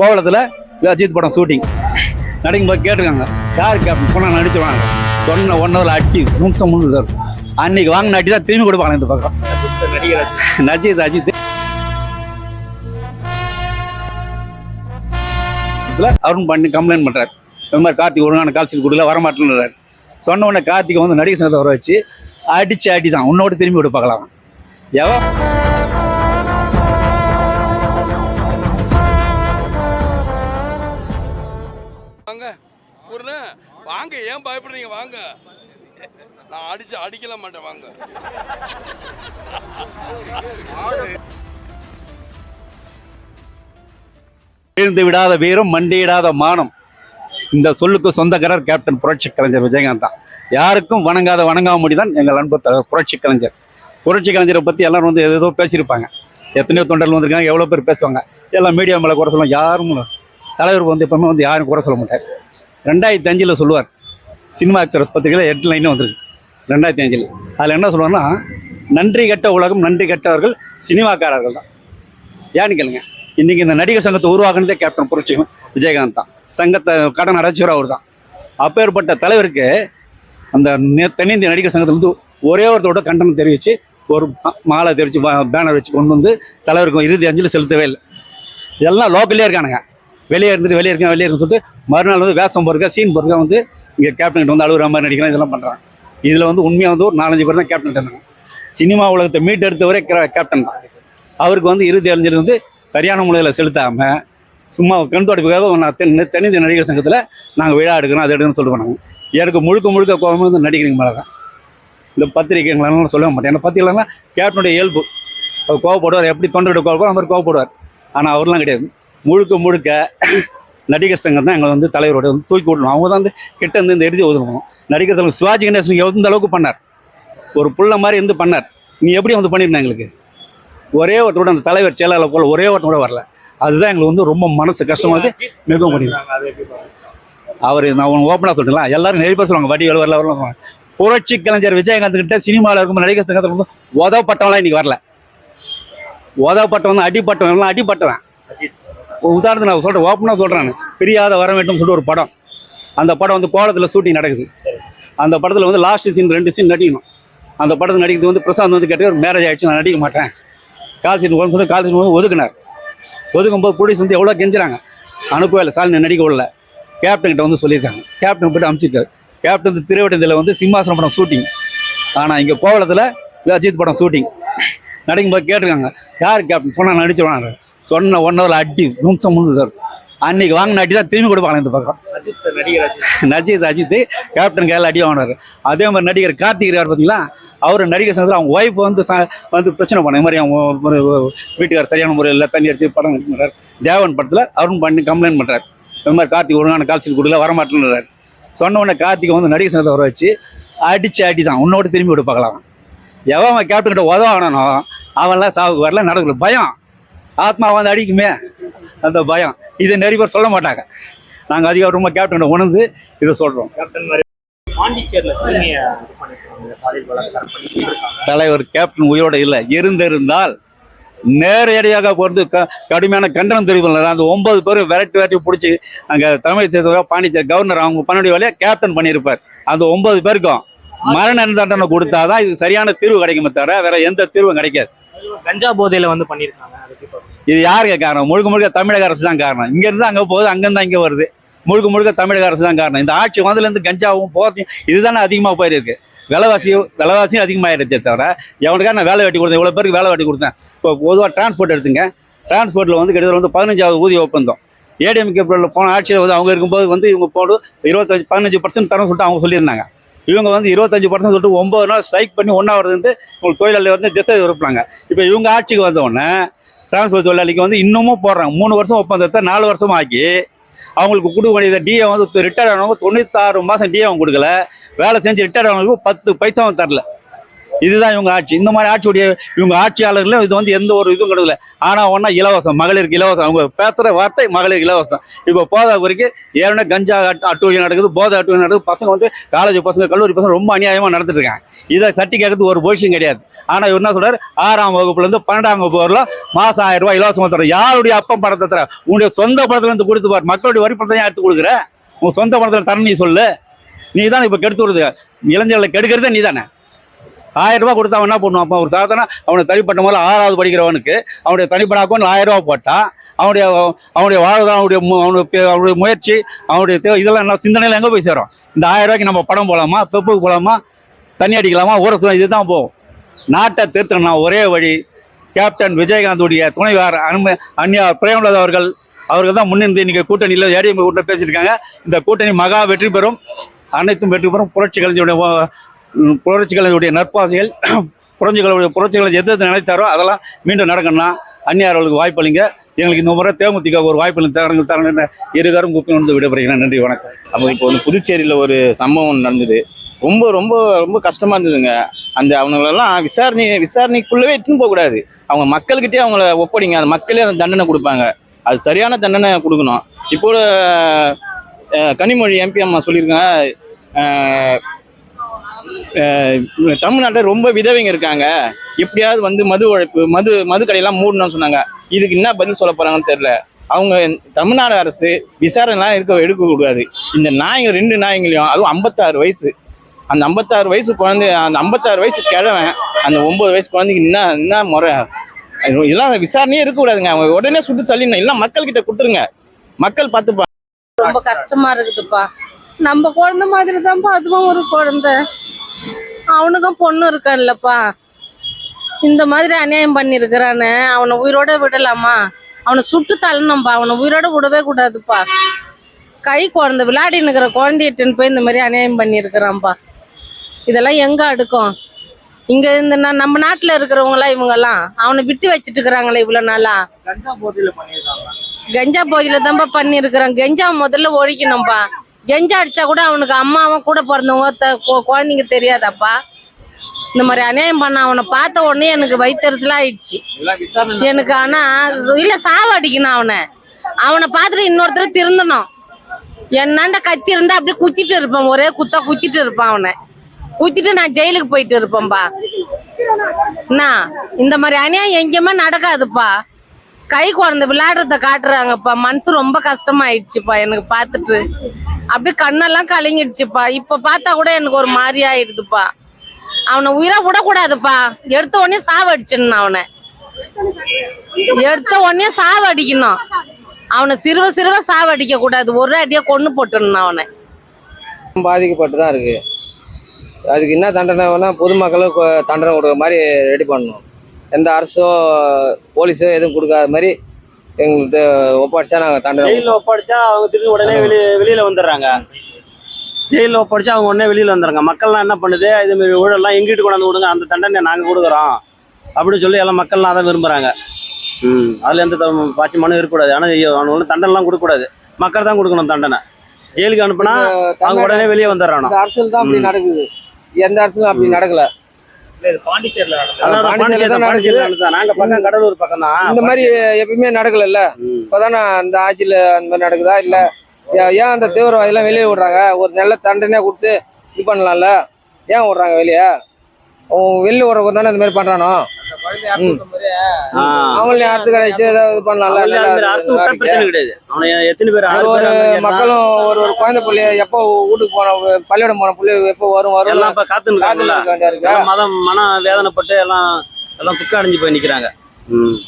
கோவலத்தில் அஜித் படம் ஷூட்டிங் நடிக்கும்போது கேட்டிருக்காங்க யார் கேப்டன் சொன்னால் நடிச்சுவாங்க சொன்ன ஒன்றதில் அட்டி அடி நிமிஷம் முடிஞ்சு சார். அன்னைக்கு வாங்கின அடி தான் திரும்பி கொடுப்பாங்க இந்த பக்கம். நஜித் அஜித். அருண் பண்ணி கம்ப்ளைண்ட் பண்றாரு. இந்த மாதிரி கார்த்திக் ஒழுங்கான கால்சீட் கொடுக்கல வரமாட்டேன்றாரு. சொன்ன உடனே கார்த்திகை வந்து நடிகர் சங்கத்தை வர வச்சு அடிச்சு அடி தான் உன்னோட திரும்பி விட பார்க்கலாம். எவன் வாங்க ஏன் பயப்படுறீங்க? வாங்க. நான் அடிச்சு அடிக்கல மாட்டேன் வாங்க. வீழ்ந்து விடாத வீரம் மண்டியிடாத மானம். இந்த சொல்லுக்கு சொந்தக்காரர் கேப்டன் புரட்சி கலைஞர் விஜயகாந்த் தான். யாருக்கும் வணங்காத வணங்காம முடிதான் எங்கள் அன்பு தலைவர் புரட்சி கலைஞர். புரட்சி கலைஞரை பற்றி எல்லாரும் வந்து ஏதோ பேசியிருப்பாங்க. எத்தனையோ தொண்டர்கள் வந்திருக்காங்க எவ்வளோ பேர் பேசுவாங்க. எல்லாம் மீடியா மேலே குறை சொல்லுவாங்க. யாரும் தலைவர் வந்து எப்பவுமே வந்து யாரும் குறை சொல்ல மாட்டார். ரெண்டாயிரத்தி அஞ்சில் சொல்லுவார். சினிமா ஆக்டர்ஸ் பத்திரிகையில் எட்டு லைனும் வந்திருக்கு. ரெண்டாயிரத்தி அஞ்சில். அதில் என்ன சொல்லுவாங்கன்னா நன்றி கெட்ட உலகம் நன்றி கெட்டவர்கள் சினிமாக்காரர்கள் தான். ஏன்னு கேளுங்க. இன்றைக்கி இந்த நடிகர் சங்கத்தை உருவாக்குனதே கேப்டன் புரட்சி விஜயகாந்த் தான். சங்கத்தை கடன் அடைச்சவர் அவர் தான் அப்பேற்பட்ட தலைவருக்கு அந்த தென்னிந்திய நடிகர் சங்கத்துல இருந்து ஒரே ஒருத்தரோட கண்டனம் தெரிவித்து ஒரு மாலை தெரிவித்து பேனர் வச்சு கொண்டு வந்து தலைவருக்கு இறுதி அஞ்சலி செலுத்தவே இல்லை. எல்லாம் லோக்கல்லே இருக்கானுங்க. வெளியே இருந்துட்டு வெளியே இருக்கேன் வெளியே இருக்குன்னு சொல்லிட்டு மறுநாள் வந்து வேஷம் போகிறதுக்கா சீன் போகிறதுக்கா வந்து இங்கே கேப்டன்கிட்ட வந்து அழுகுற மாதிரி நடிக்கிறேன் இதெல்லாம் பண்ணுறாங்க இதில் வந்து உண்மையாக வந்து ஒரு நாலஞ்சு பேர் தான் கேப்டன் இருந்தாங்க. சினிமா உலகத்தை மீட்டெடுத்தவரே கேப்டன் தான். அவருக்கு வந்து இறுதி அறிஞர் வந்து சரியான முறையில் செலுத்தாமல் சும்மா கண் தொடப்புக்காக நான் தென் தென்னிந்திய நடிகர் சங்கத்தில் நாங்கள் விழா எடுக்கிறோம் அது எடுக்கணும்னு சொல்லிட்டு போனாங்க. எனக்கு முழுக்க முழுக்க கோபம் வந்து நடிகரிங்க மேலே தான். இந்த பத்திரிகைங்களாம் சொல்ல மாட்டேன். ஏன்னா பத்திரிகைலாம் கேப்டனுடைய இயல்பு. அவர் கோவப்படுவார் எப்படி தொண்டர்கிட்ட கோவப்படுவார் அவர் கோவப்படுவார். ஆனால் அவர்லாம் கிடையாது. முழுக்க முழுக்க நடிகர் சங்கம் தான் எங்களை வந்து தலைவரோட வந்து தூக்கி விடணும். அவங்க தான் வந்து கிட்ட இருந்து இந்த எழுதி ஒதுக்கணும். நடிகர் தலைவர் சிவாஜி கணேசன் எந்த அளவுக்கு பண்ணார்? ஒரு புள்ள மாதிரி இருந்து பண்ணார். நீ எப்படி வந்து பண்ணிருந்தேன் எங்களுக்கு? ஒரே ஒருத்தரோட அந்த தலைவர் செயலாளர் போல ஒரே ஒருத்தரோட வரல. அதுதான் எங்களுக்கு வந்து ரொம்ப மனசு கஷ்டமானது மிகவும் முடியும் அவர் நான் ஓப்பனாக சொல்லிட்டுங்களா எல்லாரும் நெருப்பாக சொல்லுவாங்க. வடி வரல வரல சொல்லுவாங்க புரட்சி கலைஞர் விஜயகாந்த் கிட்ட சினிமாவில் இருக்கும் நடிகர் சங்கத்தில் வந்து உதவப்பட்டவங்களாம் இன்னைக்கு வரல. உதவப்பட்டவன் அடிப்பட்டவன் எல்லாம் அடிப்பட்டவன். உதாரணத்துக்கு நான் சொல்கிறேன் ஓப்பனாக சொல்கிறேன் பிரியாத வர வேண்டும் சொல்லிட்டு ஒரு படம். அந்த படம் வந்து கோலத்தில் ஷூட்டிங் நடக்குது. அந்த படத்தில் வந்து லாஸ்ட் சீன் ரெண்டு சீன் நடிக்கணும். அந்த படத்தில் நடிக்கிறது வந்து பிரசாந்த் வந்து கேட்டு மேரேஜ் ஆகிடுச்சு நான் நடிக்க மாட்டேன். கால் சீன் ஒன்று சொல்லி கால் சீன் வந்து ஒதுக்குனார். ஒதுக்கும்போது போலீஸ் வந்து எவ்வளோ கெஞ்சுறாங்க. அனுப்பவே இல்லை சாலினி நடிக்க விடல. கேப்டன்கிட்ட வந்து சொல்லியிருக்காங்க. கேப்டன் போய்ட்டு அனுப்பிச்சிருக்காரு. கேப்டன் வந்து திருவட்டத்தில் வந்து சிம்மாசனம் படம் ஷூட்டிங் ஆனால் இங்கே கோவலத்தில் அஜித் படம் ஷூட்டிங் நடிக்கும்போது கேட்டிருக்காங்க. யார் கேப்டன் சொன்னால் நடிச்சிருவாங்க. சொன்ன ஒன் ஹவர் அடி நிமிஷம் முடிஞ்சு சார். அன்னைக்கு வாங்கின அடி தான் திரும்பி கொடுப்பாங்க இந்த பக்கம். அஜித் நடிகர் அஜித். நஜித் அஜித் கேப்டன் கையில் அடி வாங்கினார். அதே மாதிரி நடிகர் கார்த்திக் இருக்கார் பார்த்தீங்களா அவர் நடிகர் சங்கத்தில் அவங்க ஒய்ஃப் வந்து வந்து பிரச்சனை பண்ண இந்த மாதிரி அவங்க வீட்டுக்கார் சரியான முறையில் தண்ணி அடிச்சு படம் மாட்டார் தேவன் படத்தில் அருண் பண்ணி கம்ப்ளைண்ட் பண்ணுறாரு இந்த மாதிரி கார்த்திக் ஒழுங்கான கால்சீட் கொடுக்கல வரமாட்டேன்றாரு. சொன்ன உடனே கார்த்திகை வந்து நடிகர் சங்கத்தை வர வச்சு அடிச்சு அடி தான் உன்னோட திரும்பி விட பார்க்கலாம் எவன் அவன் கேப்டன் கிட்ட உதவானோ அவன்லாம் சாவுக்கு வரல நடக்கல. பயம். ஆத்மா வந்து அடிக்குமே? அந்த பயம். இதை நிறைய பேர் சொல்ல மாட்டாங்க. நாங்கள் அதிகாரமாக கேப்டன் உணர்ந்து இதை சொல்கிறோம் தலைவர் கேப்டன் உயிரோட இல்லை. இருந்திருந்தால் நேரடியாக பொறுத்து க கடுமையான கண்டனம் தெரிவிக்கல அந்த ஒன்பது பேரும் விரட்டி விரட்டி பிடிச்சி அங்கே தமிழ் தேர்தல் பாண்டிச்சேரி கவர்னர் அவங்க பண்ணக்கூடிய வேலையை கேப்டன் பண்ணியிருப்பார். அந்த ஒன்பது பேருக்கும் மரண தண்டனை கொடுத்தாதான் இது சரியான தீர்வு கிடைக்குமே தவிர வேற எந்த தீர்வும் கிடைக்காது. கஞ்சா போதையில வந்து பண்ணிருக்காங்க இது யாருக்கு காரணம்? முழுக்க முழுக்க தமிழக அரசு தான் காரணம். இங்கேருந்து அங்கே போகுது அங்கேருந்து இங்கே வருது. முழுக்க முழுக்க தமிழக அரசு தான் காரணம். இந்த ஆட்சி வந்ததுலேருந்து கஞ்சாவும் போதையும் இதுதானே அதிகமாக போயிருக்கு. விலைவாசியும் விலைவாசியும் அதிகமாகிடுச்சே தவிர எவனுக்காக நான் வேலை வெட்டி கொடுத்தேன்? இவ்வளோ பேருக்கு வேலை வெட்டி கொடுத்தேன். இப்போ பொதுவாக டிரான்ஸ்போர்ட் எடுத்துங்க. டிரான்ஸ்போர்ட்டில் வந்து கிட்டத்தட்ட வந்து பதினஞ்சாவது ஊதிய ஒப்பந்தம். ஏடிஎம்கே போன ஆட்சியில் வந்து அவங்க இருக்கும்போது வந்து இவங்க போடு இருபத்தஞ்சு பதினஞ்சு பர்சன்ட் தரம் சொல்லிட்டு அவங்க சொல்லியிருந்தாங்க. இவங்க வந்து இருபத்தஞ்சு பர்சன்ட் சொல்லிட்டு ஒம்பது நாள் ஸ்ட்ரைக் பண்ணி ஒன்றாவது வந்து உங்களுக்கு தொழிலாளி வந்து திசை இருப்பாங்க இப்போ இவங்க ஆட்சிக்கு வந்த உடனே டிரான்ஸ்போர்ட் தொழிலாளிக்கு வந்து இன்னமும் போடுறாங்க. மூணு வருஷம் ஒப்பந்தத்தை நாலு வருஷம் ஆக்கி அவங்களுக்கு கொடுக்க வேண்டியது டிஏ வந்து ரிட்டையர் ஆனவங்க தொண்ணூத்தாறு மாதம் டிஏ அவங்க கொடுக்கல. வேலை செஞ்சு ரிட்டையர் ஆனவங்களுக்கு பத்து பைசாவும் தரல. இதுதான் இவங்க ஆட்சி. இந்த மாதிரி ஆட்சியுடைய இவங்க ஆட்சியாளர்களும் இது வந்து எந்த ஒரு இதுவும் கிடையாது ஆனால் ஒன்றா இலவசம் மகளிருக்கு இலவசம். அவங்க பேசுகிற வார்த்தை மகளிருக்கு இலவசம். இப்போ போதா வரைக்கும் ஏற்கனவே கஞ்சா அட்டு- நடக்குது போதை அட்டுவழி நடக்குது. பசங்க வந்து காலேஜ் பசங்க கல்லூரி பசங்க ரொம்ப அநியாயமாக நடந்துட்டு இருக்காங்க. இதை சட்டி கேட்கறது ஒரு பொசிஷன் கிடையாது. ஆனால் இவர் என்ன சொல்கிறார் ஆறாம் வகுப்புலேருந்து பன்னெண்டாம் வகுப்பு வரலாம் மாதம் ஆயிரம் ரூபாய் இலவசமாக தர யாருடைய அப்பம் படத்தை தர உன்னுடைய சொந்த படத்துலேருந்து கொடுத்து பார். மக்களுடைய வரி படத்தை எடுத்து கொடுக்குற? உன் சொந்த படத்தில் தர நீ சொல்லு. நீ தான் இப்போ கெடுத்து விடுது இளைஞர்களை கெடுக்கிறதே நீ தானே. ஆயிரம் ரூபாய் கொடுத்தா அவன் என்ன பண்ணுவான்? அப்போ ஒரு சாதனை அவனை தனிப்பட்ட முறையில் ஆறாவது படிக்கிறவனுக்கு அவனுடைய தனிப்பட்ட அக்கௌண்ட் ஆயிரம் ரூபாய் போட்டால் அவனுடைய அவனுடைய வாழ்தான் அவனுடைய அவனுடைய அவனுடைய முயற்சி அவனுடைய இதெல்லாம் என்ன சிந்தனையில் எங்கே போய் சேரும்? இந்த ஆயிரம் ரூபாய்க்கு நம்ம படம் போகலாமா பெப்புக்கு போகலாமா தண்ணி அடிக்கலாமா? ஊற சுத்தம் இதுதான் போகும் நாட்டை திருத்தணும்னா ஒரே வழி கேப்டன் விஜயகாந்துடைய துணைவார் அனும அந்நியா பிரேமலதா அவர்கள் அவர்கள் தான் முன்னிருந்து இன்னைக்கு கூட்டணியில் ஏடிஎம் கூட்டம் பேசியிருக்காங்க இந்த கூட்டணி மகா வெற்றி பெறும். அனைத்தும் வெற்றி பெறும். புரட்சி கலைஞருடைய புரட்சிகளுடைய நற்பாதைகள் புரட்சிகளுடைய புரட்சிகளை எது எது நினைத்தாரோ அதெல்லாம் மீண்டும் நடக்கணும்னா அந்நியார்களுக்கு வாய்ப்பு அளிங்க. எங்களுக்கு இந்த முறை தேமுதிக ஒரு வாய்ப்பு தரங்கள் தரங்கள் இருகாரும் கூப்பி வந்து விடைபெறுகிறேன். நன்றி வணக்கம். அப்போ இப்போ வந்து புதுச்சேரியில் ஒரு சம்பவம் நடந்தது. ரொம்ப ரொம்ப ரொம்ப கஷ்டமாக இருந்ததுங்க. அந்த அவங்களெல்லாம் விசாரணை விசாரணைக்குள்ளவே இட்டுன்னு போகக்கூடாது. அவங்க மக்கள்கிட்டே அவங்கள ஒப்படைங்க. அந்த மக்களே அந்த தண்டனை கொடுப்பாங்க. அது சரியான தண்டனை கொடுக்கணும். இப்போ கனிமொழி எம்பி அம்மா சொல்லியிருக்காங்க. தமிழ்நாட்டில் ரொம்ப விதவைங்க இருக்காங்க. எப்படியாவது வந்து மது உழைப்பு மது மது கடையெல்லாம் மூடணும்னு சொன்னாங்க. இதுக்கு என்ன பதில் சொல்ல போறாங்கன்னு தெரியல. அவங்க தமிழ்நாடு அரசு விசாரணைலாம் இருக்க எடுக்கக்கூடாது இந்த நாய்ங்க ரெண்டு நாய்ங்களையும் அதுவும் ஐம்பத்தாறு வயசு. அந்த ஐம்பத்தாறு வயசு குழந்தை அந்த ஐம்பத்தாறு வயசு கிழவன் அந்த ஒம்பது வயசு குழந்தைக்கு என்ன என்ன முறை? இதெல்லாம் விசாரணையே இருக்கக்கூடாதுங்க அவங்க உடனே சுட்டு தள்ளிடணும். இல்லை மக்கள்கிட்ட கொடுத்துருங்க. மக்கள் பார்த்துப்பா. ரொம்ப கஷ்டமா இருக்குதுப்பா. நம்ம குழந்தை மாதிரி தான்ப்பா அதுவும் ஒரு குழந்தை. அவனுக்கும் பொண்ணு இருக்கான்லப்பா. இந்த மாதிரி அநியாயம் பண்ணியிருக்கிறானே அவனை உயிரோட விடலாமா? அவனை சுட்டு தள்ளணும்ப்பா அவனை உயிரோட விடவே கூடாதுப்பா. கை குழந்தை விளையாடின்னு இருக்கிற குழந்தையிட்டுன்னு போய் இந்த மாதிரி அநியாயம் பண்ணியிருக்கிறான்ப்பா இதெல்லாம் எங்க அடுக்கும்? இங்க இந்த நம்ம நாட்டுல இருக்கிறவங்களாம் இவங்கெல்லாம்? அவனை விட்டு வச்சுட்டு இருக்கிறாங்களே இவ்வளவு நாளா? கஞ்சா போதையில தான்ப்பா பண்ணியிருக்கிறான் கஞ்சா முதல்ல ஒழிக்கணும்ப்பா கஞ்சா அடிச்சா கூட அவனுக்கு அம்மாவும் கூட பிறந்தவங்க குழந்தைங்க தெரியாதாப்பா. இந்த மாதிரி அநியாயம் பண்ண அவனை பார்த்த உடனே எனக்கு வயிற்றுச்சலா ஆயிடுச்சு. எனக்கு ஆனா இல்ல சாவடிக்கணும் அவனை. அவனை பார்த்துட்டு இன்னொருத்தர் திருந்தணும். என்னாண்ட கத்தி இருந்தா அப்படியே குத்திட்டு இருப்பான் ஒரே குத்தா குத்திட்டு இருப்பான் அவனை. குத்திட்டு நான் ஜெயிலுக்கு போயிட்டு இருப்பேன்பா. என்ன இந்த மாதிரி அநியாயம் எங்கேயுமே நடக்காதுப்பா. கை குழந்தை விளையாடுறத காட்டுறாங்கப்பா. மனசு ரொம்ப கஷ்டமாயிடுச்சுப்பா எனக்கு பார்த்துட்டு. அப்படியே கண்ணெல்லாம் கலங்கிடுச்சுப்பா. இப்ப பார்த்தா கூட எனக்கு ஒரு மாதிரி ஆயிடுதுப்பா. அவனை உயிரா விடக்கூடாதுப்பா. எடுத்த உடனே சாவடிச்சிடணும் அவனை. எடுத்த உடனே சாவடிக்கணும் அவனை சிறுவ சிறுவ சாவடிக்க கூடாது ஒரு அடியா கொண்டு போட்டுடணும் அவனை. பாதிக்கப்பட்டு தான் இருக்கு. அதுக்கு என்ன தண்டனை வேணா பொதுமக்களுக்கு தண்டனை கொடுக்குற மாதிரி ரெடி பண்ணணும். எந்த அரசோ போலீஸோ எதுவும் கொடுக்காத மாதிரி எங்களுக்கு ஒப்படைச்சா நாங்கள் தண்டனை ஜெயிலில் ஒப்படைச்சா அவங்க திரும்பி உடனே வெளியே வெளியில வந்துடுறாங்க. ஜெயிலில் ஒப்படைச்சா அவங்க உடனே வெளியில வந்துடுறாங்க. மக்கள்லாம் என்ன பண்ணுது? இது மாதிரி ஊழல்லாம் எங்கிட்டு கொண்டாந்து விடுங்க? அந்த தண்டனை நாங்கள் கொடுக்குறோம். அப்படின்னு சொல்லி எல்லாம் மக்கள்லாம் அதை விரும்புறாங்க. ம். அதில் எந்த த- பாய்ச்சி மனு இருக்கக்கூடாது. ஆனால் அவனுக்கு தண்டனைலாம் கொடுக்கக்கூடாது. மக்கள் தான் கொடுக்கணும் தண்டனை. ஜெயிலுக்கு அனுப்புனா அவங்க உடனே வெளியே வந்துடுறானோ? இந்த அரசியல் தான் அப்படி. நடக்குது. எந்த அரசும் அப்படி நடக்கல. இந்த மாதிரி எப்பயுமே நடக்கல இப்போதானே அந்த ஆட்சியில் அந்த மாதிரி நடக்குதா? இல்லை ஏன் அந்த தீவிரவாதிலாம் வெளியே விடுறாங்க? ஒரு நல்ல தண்டனையாக கொடுத்து இது பண்ணலாம்ல? ஏன் விடுறாங்க வெளியே? வெளியே விடுறவங்க தானே இந்த மாதிரி பண்ணுறானோ அவங்களையும் அடுத்து கிடைச்சி ஏதாவது அவங்களே விட்டா பிரச்சனை கிடையாது. அவனை எத்தனை பேர் ஆறு ஒரு மக்களும் ஒரு ஒரு குழந்தை பிள்ளைய எப்போ வீட்டுக்கு போன பள்ளிக்கூடம் போன பிள்ளை எப்போ வரும் வரும் எல்லாம் இப்ப இருக்கா? எல்லாம் மதம் மன வேதனைப்பட்டு எல்லாம் எல்லாம் துக்கம் அடைஞ்சு போய் நிக்கிறாங்க. ம்.